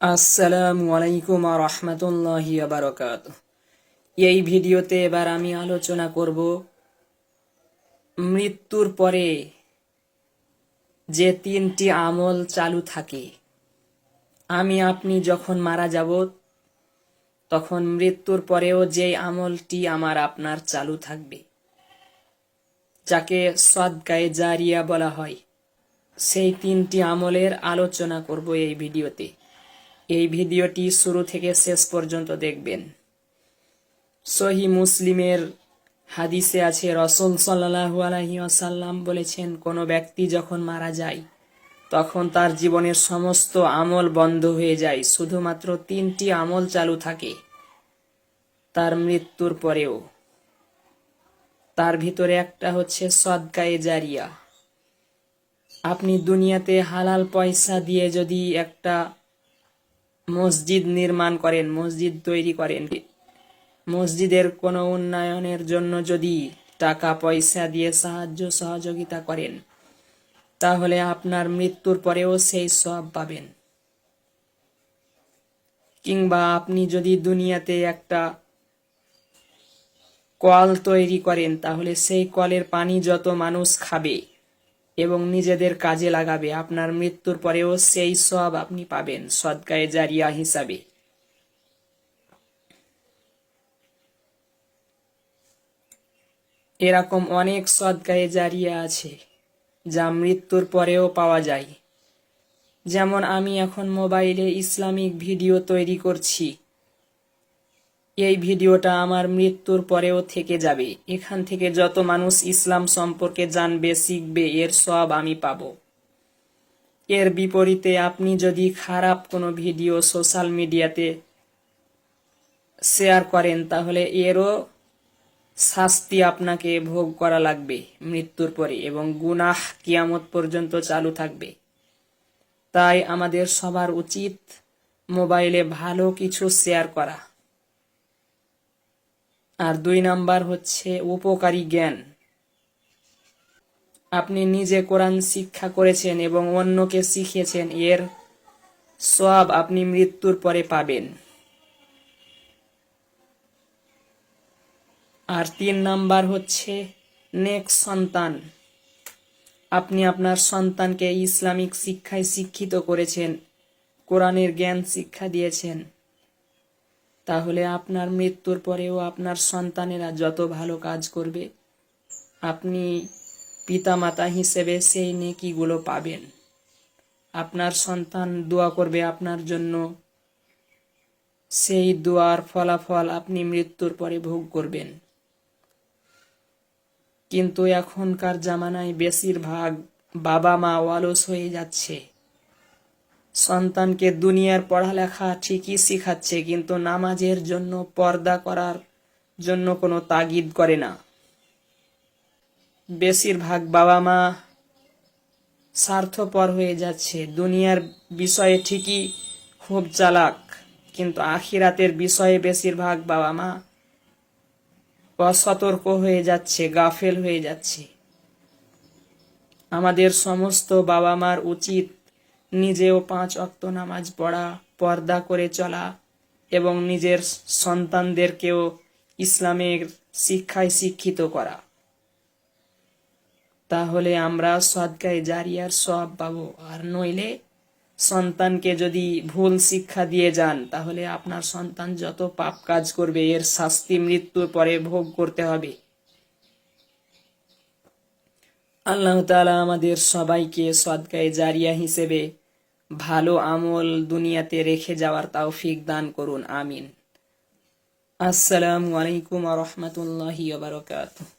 আসসালামু আলাইকুম রহমতুল্লাহি বারকাত এই ভিডিওতে এবার আমি আলোচনা করব মৃত্যুর পরে যে তিনটি আমল চালু থাকে। আমি, আপনি যখন মারা যাব, তখন মৃত্যুর পরেও যে আমলটি আমার আপনার চালু থাকবে, যাকে সদগায়ে জারিয়া বলা হয়, সেই তিনটি আমলের আলোচনা করব এই ভিডিওতে। এই ভিডিওটি শুরু থেকে শেষ পর্যন্ত দেখবেন। সহি মুসলিমের হাদিসে আছে, রসুল সাল্লাহু আলহি বলেছেন, কোনো ব্যক্তি যখন মারা যায়, তখন তার জীবনের সমস্ত আমল বন্ধ হয়ে যায়। শুধুমাত্র তিনটি আমল চালু থাকে, তার মৃত্যুর পরেও। তার ভিতরে একটা হচ্ছে সদগায়ে জারিয়া। আপনি দুনিয়াতে হালাল পয়সা দিয়ে যদি একটা মসজিদ নির্মাণ করেন, মসজিদ তৈরি করেন। মসজিদের কোনো উন্নয়নের জন্য যদি টাকা, পয়সা দিয়ে সাহায্য, সহযোগিতা করেন, তাহলে আপনার মৃত্যুর পরেও সেই সব পাবেন। কিংবা আপনি যদি দুনিয়াতে একটা কল তৈরি করেন, তাহলে সেই কলের পানি যত মানুষ খাবে এবং নিজেদের কাজে লাগাবে। আপনার মৃত্যুর পরেও সেই সব আপনি পাবেন সদকায়ে জারিয়া হিসাবে। এরকম অনেক সদকায়ে জারিয়া আছে যা মৃত্যুর পরেও পাওয়া যায়। যেমন আমি এখন মোবাইলে ইসলামিক ভিডিও তৈরি করছি। এই ভিডিওটা আমার মৃত্যুর পরেও থেকে যাবে। এখান থেকে যত মানুষ ইসলাম সম্পর্কে জানবে, শিখবে, এর সব আমি পাব। এর বিপরীতে আপনি যদি খারাপ কোনো ভিডিও সোশ্যাল মিডিয়াতে শেয়ার করেন, তাহলে এরও শাস্তি আপনাকে ভোগ করা লাগবে মৃত্যুর পরে এবং গুনাহ কিয়ামত পর্যন্ত চালু থাকবে। তাই আমাদের সবার উচিত মোবাইলে ভালো কিছু শেয়ার করা। আর দুই নাম্বার হচ্ছে উপকারী জ্ঞান। আপনি নিজে কোরআন শিক্ষা করেছেন এবং অন্যকে শিখিয়েছেন, এর সব আপনি মৃত্যুর পরে পাবেন। আর তিন নাম্বার হচ্ছে নেক সন্তান। আপনি আপনার সন্তানকে ইসলামিক শিক্ষায় শিক্ষিত করেছেন, কোরআনের জ্ঞান শিক্ষা দিয়েছেন। তাহলে আপনার মৃত্যুর পরেও আপনার সন্তানেরা যত ভালো কাজ করবে, আপনি পিতামাতা হিসেবে সেই নেকিগুলো পাবেন। আপনার সন্তান দোয়া করবে আপনার জন্য। সেই দোয়ার ফলাফল আপনি মৃত্যুর পরে ভোগ করবেন। কিন্তু এখনকার জামানায় বেশিরভাগ বাবা মা অলস হয়ে যাচ্ছে। সন্তানকে দুনিয়ার পড়ালেখা ঠিকই শিখাচ্ছে, কিন্তু নামাজের জন্য পর্দা করার জন্য কোনো তাগিদ করে না। বেশিরভাগ বাবা মা স্বার্থপর হয়ে যাচ্ছে। দুনিয়ার বিষয়ে ঠিকই খুব চালাক, কিন্তু আখিরাতের বিষয়ে বেশিরভাগ বাবা মা অসতর্ক হয়ে যাচ্ছে, গাফেল হয়ে যাচ্ছে। আমাদের সমস্ত বাবা মার উচিত নিজেও পাঁচ অক্ত নামাজ পড়া, পর্দা করে চলা এবং নিজের সন্তানদেরকেও ইসলামের শিক্ষায় শিক্ষিত করা। তাহলে আমরা সদকায় জারিয়ার সব পাবো। আর নইলে সন্তানকে যদি ভুল শিক্ষা দিয়ে যান, তাহলে আপনার সন্তান যত পাপ কাজ করবে, এর শাস্তি মৃত্যুর পরে ভোগ করতে হবে। আল্লাহ তালা আমাদের সবাইকে সদকায় জারিয়া হিসেবে ভালো আমল দুনিয়াতে রেখে যাওয়ার তৌফিক দান করুন, আমিন। আসসালামু আলাইকুম আ রহমতুল্লাহি বারকাতুহ।